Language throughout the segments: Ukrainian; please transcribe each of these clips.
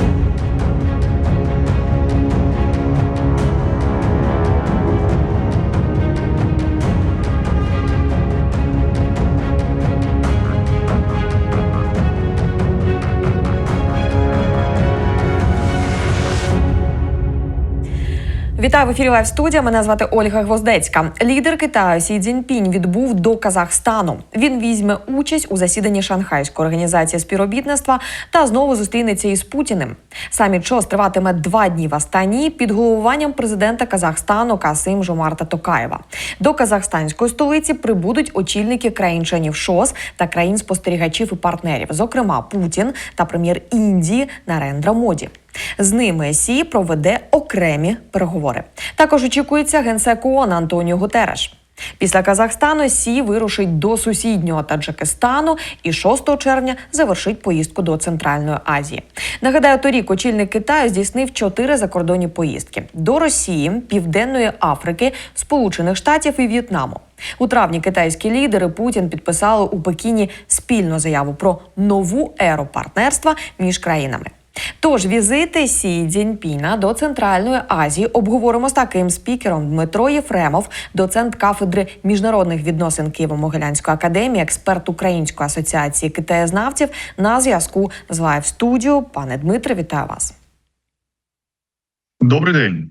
Thank you Вітаю в ефірі Лайв студія. Мене звати Ольга Гвоздецька. Лідер Китаю Сі Цзіньпінь відбув до Казахстану. Він візьме участь у засіданні Шанхайської організації співробітництва та знову зустрінеться із Путіним. Саміт ШОС триватиме два дні в Астані під головуванням президента Казахстану Касим Жомарта Токаєва. До казахстанської столиці прибудуть очільники країн-членів ШОС та країн-спостерігачів і партнерів, зокрема Путін та прем'єр Індії Нарендра Моді. З ними Сі проведе окремі переговори. Також очікується генсек ООН Антоніо Гутереш. Після Казахстану Сі вирушить до сусіднього Таджикистану і 6 червня завершить поїздку до Центральної Азії. Нагадаю, торік очільник Китаю здійснив чотири закордонні поїздки до Росії, Південної Африки, Сполучених Штатів і В'єтнаму. У травні китайські лідери Путін підписали у Пекіні спільну заяву про нову еру партнерства між країнами. Тож візити Сі Дзіньпіна до Центральної Азії обговоримо з таким спікером Дмитро Єфремов, доцент кафедри міжнародних відносин Києво-Могилянської академії, експерт Української асоціації китаєзнавців на зв'язку з Лайв студіо. Пане Дмитре, вітаю вас. Добрий день.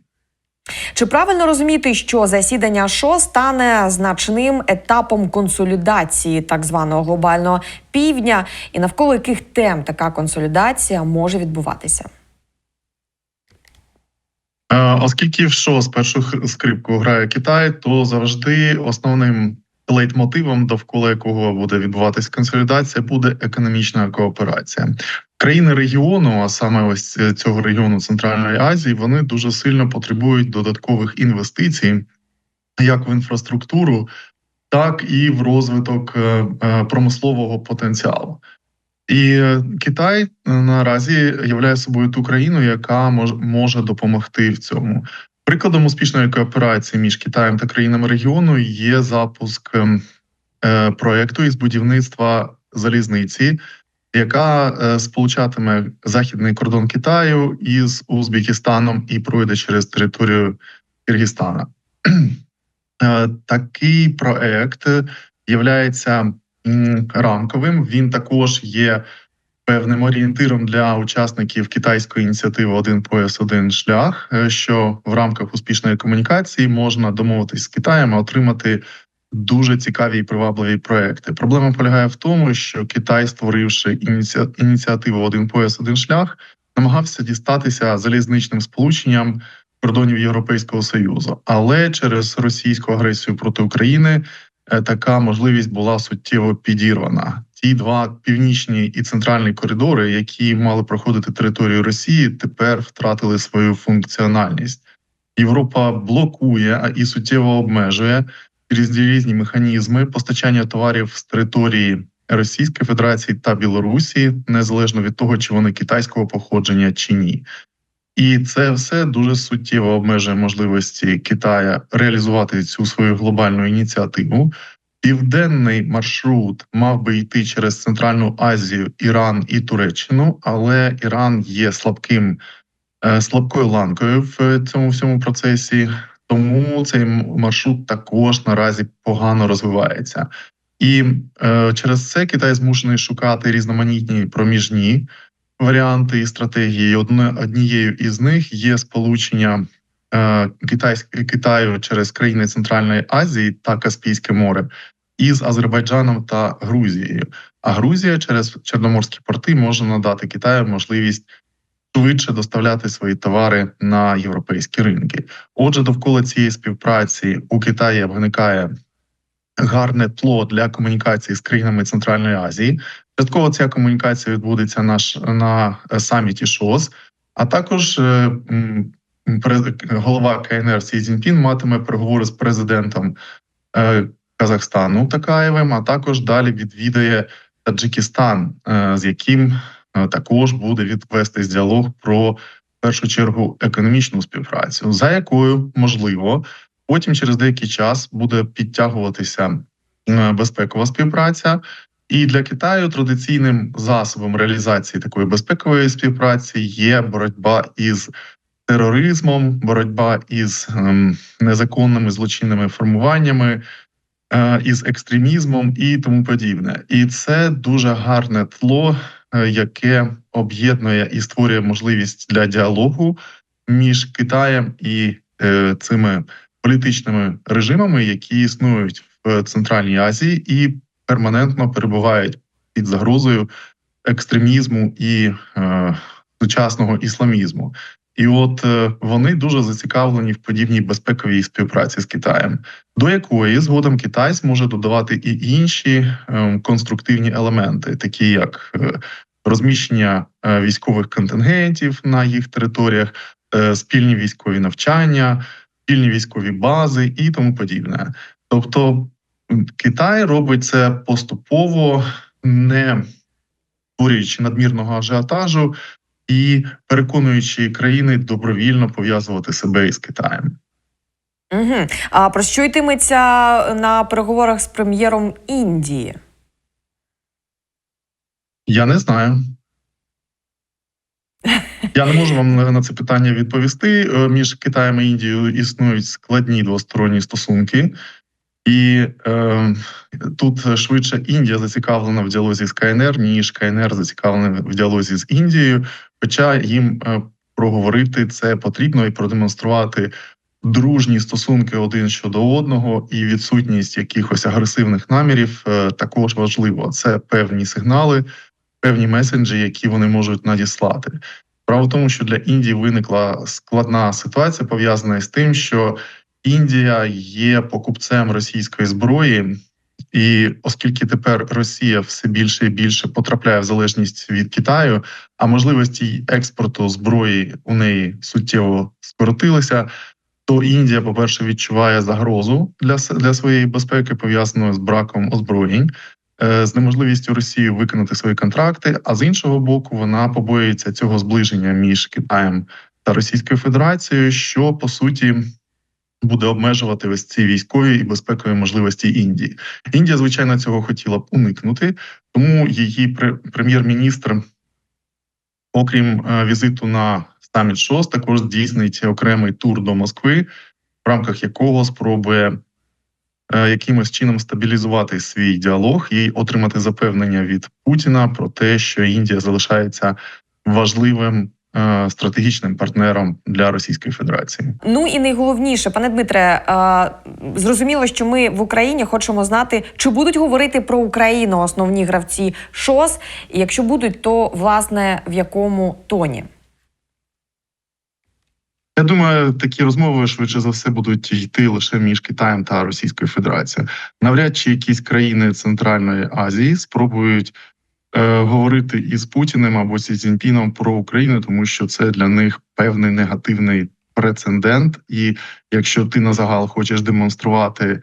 Чи правильно розуміти, що засідання ШО стане значним етапом консолідації так званого глобального півдня, і навколо яких тем така консолідація може відбуватися? Е, Оскільки в ШОС першу х- скрипку грає Китай, то завжди основним лейтмотивом, довкола якого буде відбуватись консолідація, буде економічна кооперація. Країни регіону, а саме ось цього регіону Центральної Азії, вони дуже сильно потребують додаткових інвестицій, як в інфраструктуру, так і в розвиток е, е, промислового потенціалу. І Китай е, наразі являє собою ту країну, яка може допомогти в цьому. Прикладом успішної кооперації між Китаєм та країнами регіону є запуск ем, е, проекту із будівництва залізниці, яка е, сполучатиме західний кордон Китаю із Узбекистаном і пройде через територію Киргизстана. Е, Такий проект являється рамковим. Він також є певним орієнтиром для учасників китайської ініціативи Один пояс, один шлях, е, що в рамках успішної комунікації можна домовитись з Китаєм, отримати дуже цікаві і привабливі проекти. Проблема полягає в тому, що Китай, створивши ініці- ініціативу Один пояс, один шлях, намагався дістатися залізничним сполученням кордонів Європейського союзу, але через російську агресію проти України е, така можливість була суттєво підірвана. Ті два північні і центральні коридори, які мали проходити територію Росії, тепер втратили свою функціональність. Європа блокує і суттєво обмежує через різні механізми постачання товарів з території Російської Федерації та Білорусі, незалежно від того, чи вони китайського походження чи ні. І це все дуже суттєво обмежує можливості Китая реалізувати цю свою глобальну ініціативу. Південний маршрут мав би йти через Центральну Азію, Іран і Туреччину, але Іран є слабким е, слабкою ланкою в цьому всьому процесі, тому цей маршрут також наразі погано розвивається. І е, через це Китай змушений шукати різноманітні проміжні варіанти і стратегії. Одне однією із них є сполучення Китаю через країни Центральної Азії та Каспійське море із Азербайджаном та Грузією. А Грузія через Чорноморські порти може надати Китаю можливість швидше доставляти свої товари на європейські ринки. Отже, довкола цієї співпраці у Китаї виникає гарне тло для комунікації з країнами Центральної Азії. Частково ця комунікація відбудеться на, на е, саміті ШОС, а також е, голова КНР Сі Цзіньпін матиме переговори з президентом е, Казахстану Такаєвим, а також далі відвідає Таджикистан, е, з яким е, також буде відвестись діалог про в першу чергу економічну співпрацю, за якою можливо потім через деякий час буде підтягуватися безпекова співпраця. І для Китаю традиційним засобом реалізації такої безпекової співпраці є боротьба із тероризмом, боротьба із ем, незаконними злочинними формуваннями, е, із екстремізмом і тому подібне. І це дуже гарне тло, е, яке об'єднує і створює можливість для діалогу між Китаєм і е, цими політичними режимами, які існують в Центральній Азії і перманентно перебувають під загрозою екстремізму і е, сучасного ісламізму. І от е, вони дуже зацікавлені в подібній безпековій співпраці з Китаєм, до якої згодом Китай зможе додавати і інші е, конструктивні елементи, такі як е, розміщення е, військових контингентів на їх територіях, спільні військові навчання, спільні військові бази і тому подібне. Тобто Китай робить це поступово, не створюючи надмірного ажіотажу і переконуючи країни добровільно пов'язувати себе із Китаєм. Угу. А про що йтиметься на переговорах з прем'єром Індії? Я не знаю. Я не можу вам на це питання відповісти. Е, Між Китаєм і Індією існують складні двосторонні стосунки, і е, тут швидше Індія зацікавлена в діалозі з КНР, ніж КНР зацікавлена в діалозі з Індією. Хоча їм е, проговорити це потрібно і продемонструвати дружні стосунки один щодо одного, і відсутність якихось агресивних намірів е, також важливо. Це певні сигнали, певні месенджі, які вони можуть надіслати. Справа в тому, що для Індії виникла складна ситуація, пов'язана з тим, що Індія є покупцем російської зброї, і оскільки тепер Росія все більше і більше потрапляє в залежність від Китаю, а можливості експорту зброї у неї суттєво скоротилися, то Індія, по-перше, відчуває загрозу для, для своєї безпеки, пов'язану з браком озброєнь, е, з неможливістю Росії виконати свої контракти. А з іншого боку, вона побоюється цього зближення між Китаєм та Російською Федерацією, що по суті буде обмежувати ось ці військові і безпекові можливості Індії. Індія, звичайно, цього хотіла б уникнути, тому її пре- прем'єр-міністр, окрім е, візиту на саміт ШОС, також здійснить окремий тур до Москви, в рамках якого спробує е, якимось чином стабілізувати свій діалог і отримати запевнення від Путіна про те, що Індія залишається важливим стратегічним партнером для Російської Федерації. Ну і найголовніше, пане Дмитре, е, зрозуміло, що ми в Україні хочемо знати, чи будуть говорити про Україну основні гравці ШОС, і якщо будуть, то власне в якому тоні? Я думаю, такі розмови швидше за все будуть йти лише між Китаєм та Російською Федерацією. Навряд чи якісь країни Центральної Азії спробують е, говорити із Путіним або зі Цзіньпіном про Україну, тому що це для них певний негативний прецедент. І якщо ти на загал хочеш демонструвати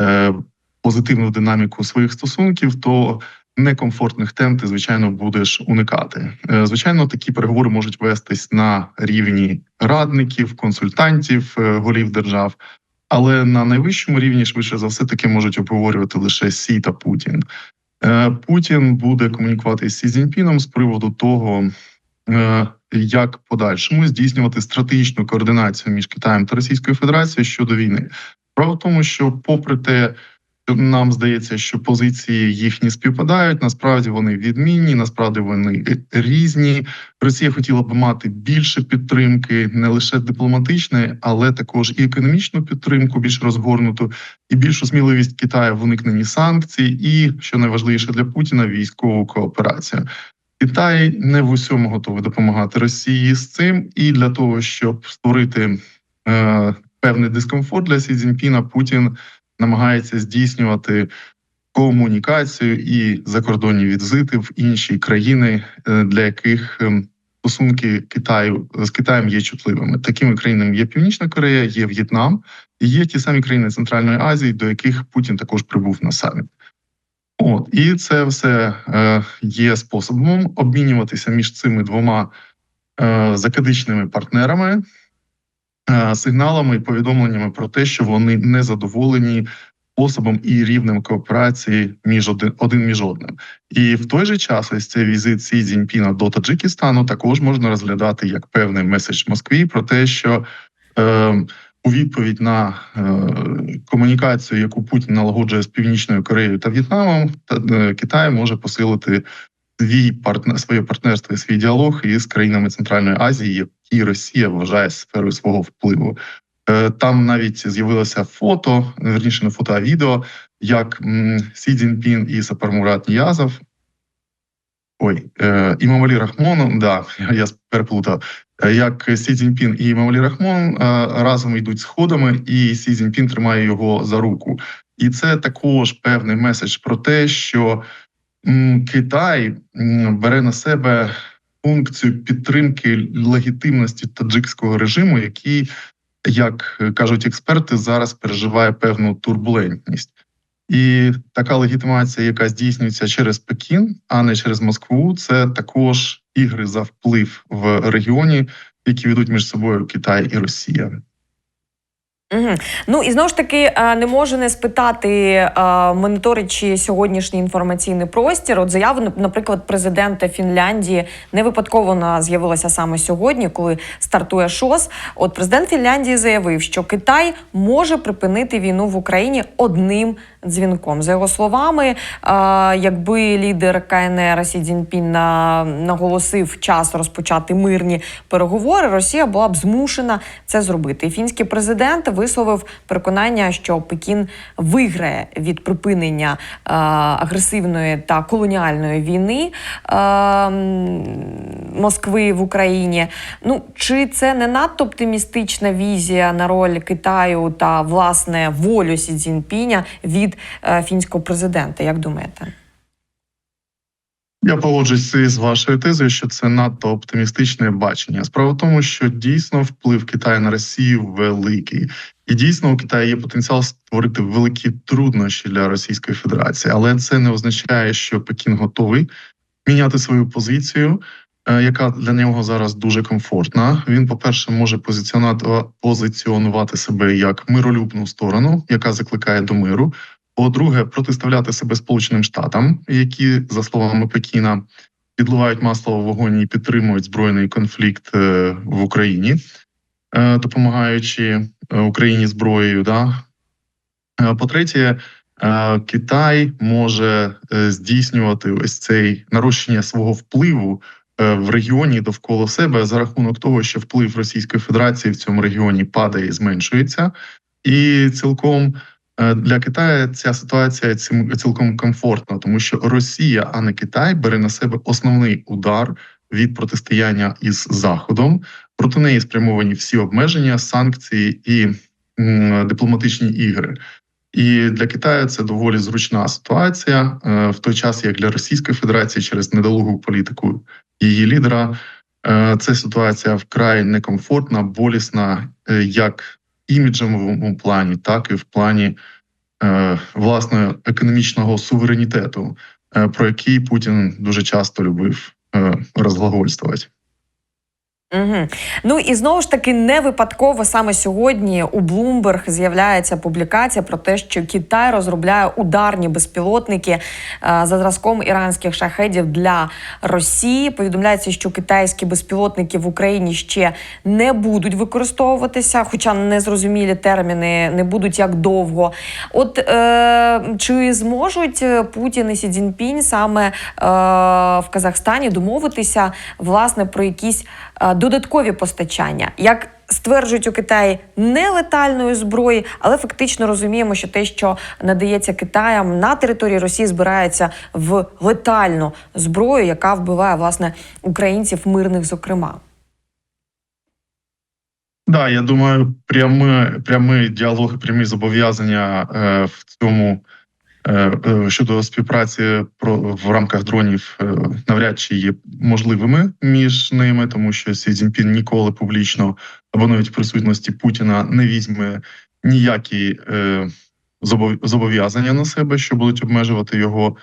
е, позитивну динаміку своїх стосунків, то некомфортних тем ти звичайно будеш уникати. Е, Звичайно, такі переговори можуть вестись на рівні радників, консультантів, е, голів держав. Але на найвищому рівні швидше за все таки можуть обговорювати лише Сі та Путін. Е, Путін буде комунікувати з Сі з приводу того, е, як подальшому здійснювати стратегічну координацію між Китаєм та Російською Федерацією щодо війни. Справа в тому, що, попри те, нам здається, що позиції їхні співпадають, насправді вони відмінні, насправді вони різні. Росія хотіла б мати більше підтримки, не лише дипломатичної, але також і економічну підтримку, більш розгорнуту, і більшу сміливість Китаю в уникненні санкцій, і що найважливіше для Путіна військову кооперацію. Китай не в усьому готовий допомагати Росії з цим, і для того, щоб створити е, певний дискомфорт для Сі Цзіньпіна, Путін намагається здійснювати комунікацію і закордонні візити в інші країни, е, для яких ем, стосунки Китаю з Китаєм є чутливими. Такими країнами є Північна Корея, є В'єтнам і є ті самі країни Центральної Азії, до яких Путін також прибув на саміт. От і це все е, є способом обмінюватися між цими двома е, закадичними партнерами е, сигналами і повідомленнями про те, що вони не задоволені способом і рівнем кооперації між один, один між одним. І в той же час ось цей візит Сі Цзіньпіна до Таджикистану також можна розглядати як певний меседж Москві про те, що е, у відповідь на е, комунікацію, яку Путін налагоджує з Північною Кореєю та В'єтнамом, та е, Китай може посилити свій партнер, своє партнерство і свій діалог із країнами Центральної Азії, які Росія вважає сферою свого впливу. Е, Там навіть з'явилося фото, верніше не фото, а відео, як Сі Цзіньпін і Сапармурат Ніязов. Ой, е, і Мамалі Рахмон, да, я переплутав. Е, Як Сі Цзіньпін і Мамалі Рахмон е, разом йдуть сходами, і Сі Цзіньпін тримає його за руку. І це також певний меседж про те, що Китай бере на себе функцію підтримки легітимності таджикського режиму, який, як кажуть експерти, зараз переживає певну турбулентність. І така легітимація, яка здійснюється через Пекін, а не через Москву, це також ігри за вплив в регіоні, які ведуть між собою Китай і Росія. Угу. Ну і знову ж таки е, не можу не спитати, моніторичі сьогоднішній інформаційний простір. От заяву, наприклад, президента Фінляндії не випадково вона з'явилася саме сьогодні, коли стартує ШОС. От президент Фінляндії заявив, що Китай може припинити війну в Україні одним дзвінком. За його словами, е, якби лідер КНР Сі Цзіньпін наголосив час розпочати мирні переговори, Росія була б змушена це зробити. І фінський президент висловив переконання, що Пекін виграє від припинення е, агресивної та колоніальної війни е, Москви в Україні. Ну чи це не надто оптимістична візія на роль Китаю та власне волю Сі Цзіньпіня від е, фінського президента? Як думаєте? Я погоджуюся з вашою тезою, що це надто оптимістичне бачення. Справа в тому, що дійсно вплив Китаю на Росію великий, і дійсно у Китаї є потенціал створити великі труднощі для Російської Федерації, але це не означає, що Пекін готовий міняти свою позицію, е, яка для нього зараз дуже комфортна. Він, по-перше, може позиціонувати позиціонувати себе як миролюбну сторону, яка закликає до миру. По-друге, протиставляти себе Сполученим Штатам, які, за словами Пекіна, підливають масло в вогонь і підтримують збройний конфлікт е, в Україні, е, допомагаючи е, Україні зброєю. Да? По-третє, Китай може здійснювати ось цей нарощення свого впливу в регіоні довкола себе за рахунок того, що вплив Російської Федерації в цьому регіоні падає і зменшується, і цілком для Китаю ця ситуація цілком комфортна, тому що Росія, а не Китай, бере на себе основний удар від протистояння із Заходом. Проти неї спрямовані всі обмеження, санкції і дипломатичні ігри. І для Китаю це доволі зручна ситуація, е, в той час як для Російської Федерації через недолугу політику її лідера. е, Це ситуація вкрай некомфортна, болісна, е, як іміджевому плані, так і в плані е, власне економічного суверенітету, е, про який Путін дуже часто любив е, розглагольствувати. Угу. Ну і знову ж таки не випадково саме сьогодні у Bloomberg з'являється публікація про те, що Китай розробляє ударні безпілотники е, за зразком іранських шахедів для Росії. Повідомляється, що китайські безпілотники в Україні ще не будуть використовуватися, хоча незрозумілі терміни не будуть як довго. От е, чи зможуть Путін і Сі Цзіньпінь саме е, в Казахстані домовитися власне про якісь е, додаткові постачання, як стверджують у Китаї нелетальної зброї, але фактично розуміємо, що те, що надається Китаям на території Росії, збирається в летальну зброю, яка вбиває власне українців мирних, зокрема. Да, я думаю, прямий, прямий діалог, прямі зобов'язання е, в цьому щодо співпраці в рамках дронів е, навряд чи є можливими між ними, тому що Сі Цзіньпін ніколи публічно або навіть в присутності Путіна не візьме ніякі е, зобов'язання на себе, що будуть обмежувати його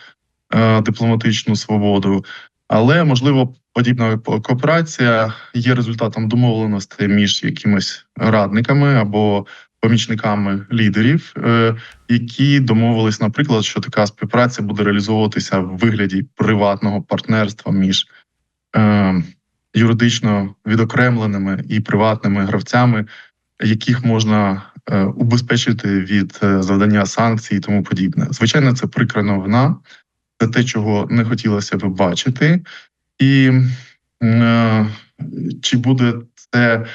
е, дипломатичну свободу. Але можливо, подібна кооперація є результатом домовленостей між якимись радниками або помічниками лідерів, е, які домовились, наприклад, що така співпраця буде реалізовуватися в вигляді приватного партнерства між е, юридично відокремленими і приватними гравцями, яких можна е, убезпечити від завдання санкцій і тому подібне. Звичайно, це прикра новина, це те, чого не хотілося б бачити, і чи буде це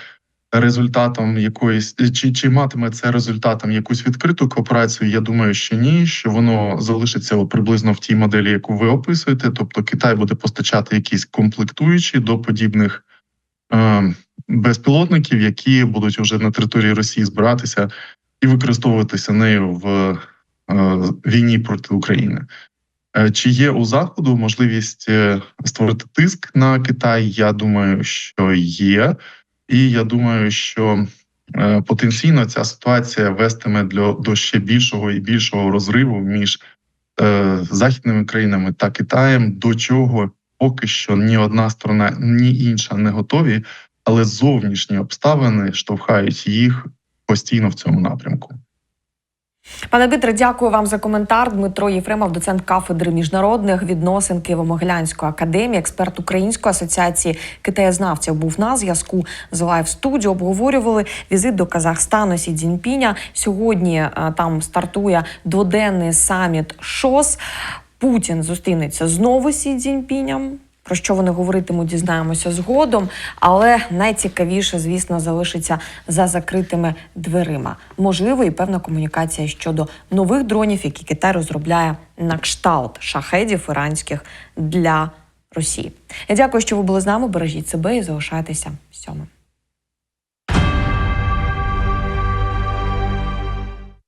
результатом якоїсь, чи, чи матиме це результатом якусь відкриту кооперацію? Я думаю, що ні, що воно залишиться приблизно в тій моделі, яку ви описуєте. Тобто Китай буде постачати якісь комплектуючі до подібних е, безпілотників, які будуть вже на території Росії збиратися і використовуватися нею в е, війні проти України. Е, Чи є у заходу можливість е, створити тиск на Китай? Я думаю, що є, і я думаю, що е, потенційно ця ситуація вестиме для до ще більшого і більшого розриву між е, західними країнами та Китаєм, до чого поки що ні одна сторона, ні інша не готові, але зовнішні обставини штовхають їх постійно в цьому напрямку. Пане Дмитре, дякую вам за коментар. Дмитро Єфремов, доцент кафедри міжнародних відносин Києво-Могилянської академії, експерт Української асоціації китаєзнавців, був на зв'язку з лайв студіо. Обговорювали візит до Казахстану Сі Цзіньпіня. Сьогодні е, там стартує дводенний саміт ШОС. Путін зустрінеться знову Сі Цзіньпіням. Про що вони говоритимуть, дізнаємося згодом. Але найцікавіше, звісно, залишиться за закритими дверима. Можливо, і певна комунікація щодо нових дронів, які Китай розробляє на кшталт шахедів іранських для Росії. Я дякую, що ви були з нами. Бережіть себе і залишайтеся сьомим.